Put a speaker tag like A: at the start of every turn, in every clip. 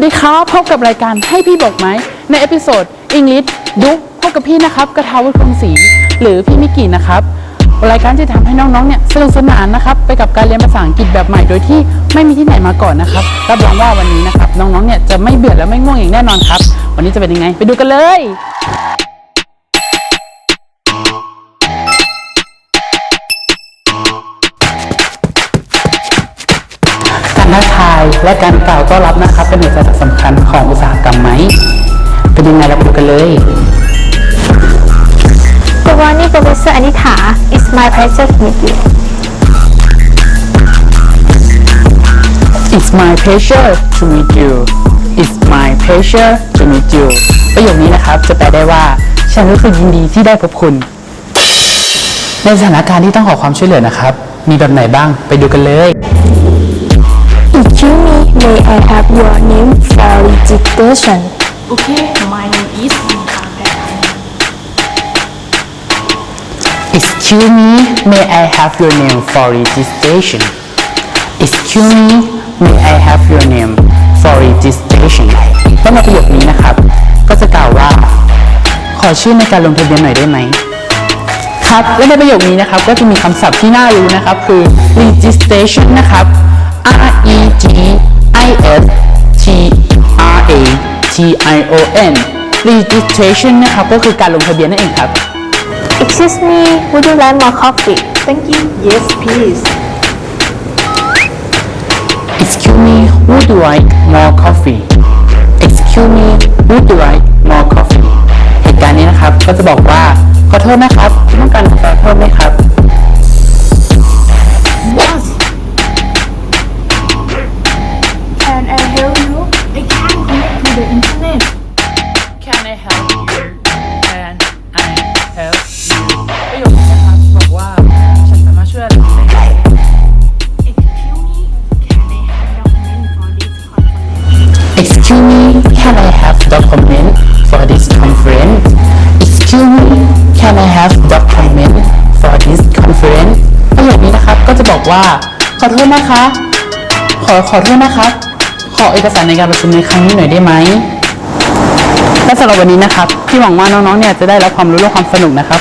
A: วัสดีครับ พบกับรายการให้พี่บอกไหม ในเอพิโซดอังกฤษดุ๊กพบกับพี่นะครับกระทาวุฒิคงศรีหรือพี่มิกกี้นะครับ รายการที่ทำให้น้องๆเนี่ยสนุกสนานนะครับ ไปกับการเรียนภาษาอังกฤษแบบใหม่โดยที่ไม่มีที่ไหนมาก่อนนะครับรับรองว่าวันนี้นะครับน้องๆเนี่ยจะไม่เบื่อและไม่ง่วงอย่างแน่นอนครับ วันนี้จะเป็นยังไง ไปดูกันเลย การทักทาย และการกล่าวต้อนรับนะครับเป็นหัวใจสำคัญของอุตสาหกรรมไหมเป็นยังไงเราไปดูกันเลย
B: Good morning, Professor Anita. It's my pleasure to meet you.
A: It's my pleasure to meet you It's my pleasure to meet you ประโยคนี้นะครับจะแปลได้ว่า ฉันรู้สึกยินดีที่ได้พบคุณ ในสถานการณ์ที่ต้องขอความช่วยเหลือนะครับ มีแบบไหนบ้างไปดูกันเลย
B: Excuse me, may I have your name for registration?
C: Okay, my name is Anita.
A: Excuse me may I have your name for registration Excuse me may I have your name for registration ก็ในประโยคนี้นะครับ ก็จะกล่าวว่า ขอชื่อในการลงทะเบียนหน่อยได้ไหมครับและในประโยคนี้นะครับก็จะมีคำศัพท์ที่น่ารู้นะครับ คือ registration นะครับ R E G T I O N registration นะครับก็คือการลงทะเบียนนั่นเองครับ
B: Excuse me, would you like more coffee?
C: Thank you. Yes, please.
A: Excuse me would you like more coffee Excuse me would you like more coffee เหตุการณ์นี้นะครับก็จะบอกว่าขอโทษนะครับต้องการกาแฟเพิ่มไหมครับ
C: me. Can I have document for this conference?
A: Excuse me Can I have document for this conference ประโยคนี้นะครับก็จะบอกว่า ขอโทษนะคะ ขอขอโทษนะครับ ขอเอกสารในการประชุมในครั้งนี้หน่อยได้ไหมและสำหรับวันนี้นะครับพี่หวังว่าน้องๆเนี่ยจะได้รับความรู้และความสนุกนะครับ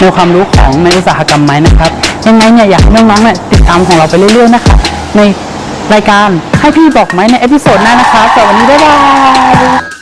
A: ในความรู้ของในอุตสาหกรรมไม้นะครับยังไงเนี่ยอยากให้น้องๆเนี่ยติดตามของเราไปเรื่อยๆนะครับใน รายการให้พี่บอกไหมในเอพิโซดหน้านะคะสำหรับวันนี้บ๊ายบาย